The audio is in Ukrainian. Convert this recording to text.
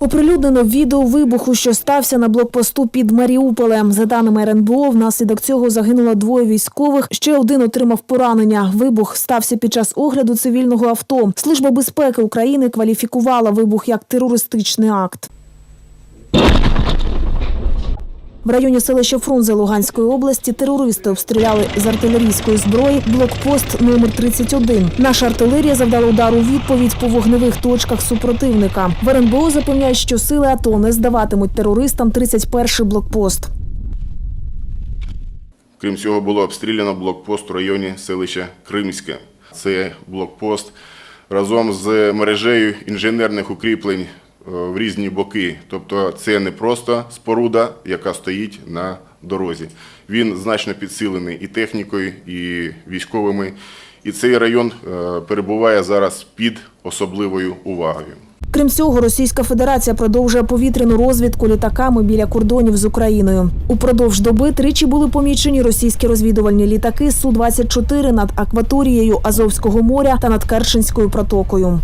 Оприлюднено відео вибуху, що стався на блокпосту під Маріуполем. За даними РНБО, внаслідок цього загинуло двоє військових. Ще один отримав поранення. Вибух стався під час огляду цивільного авто. Служба безпеки України кваліфікувала вибух як терористичний акт. В районі селища Фрунзе Луганської області терористи обстріляли з артилерійської зброї блокпост номер 31. Наша артилерія завдала удар у відповідь по вогневих точках супротивника. В РНБО запевняють, що сили АТО не здаватимуть терористам 31-й блокпост. Крім цього, було обстріляно блокпост у районі селища Кримське. Це блокпост разом з мережею інженерних укріплень в різні боки. Тобто це не просто споруда, яка стоїть на дорозі. Він значно підсилений і технікою, і військовими. І цей район е, перебуває зараз під особливою увагою. Крім цього, Російська Федерація продовжує повітряну розвідку літаками біля кордонів з Україною. Упродовж доби тричі були помічені російські розвідувальні літаки Су-24 над акваторією Азовського моря та над Керченською протокою.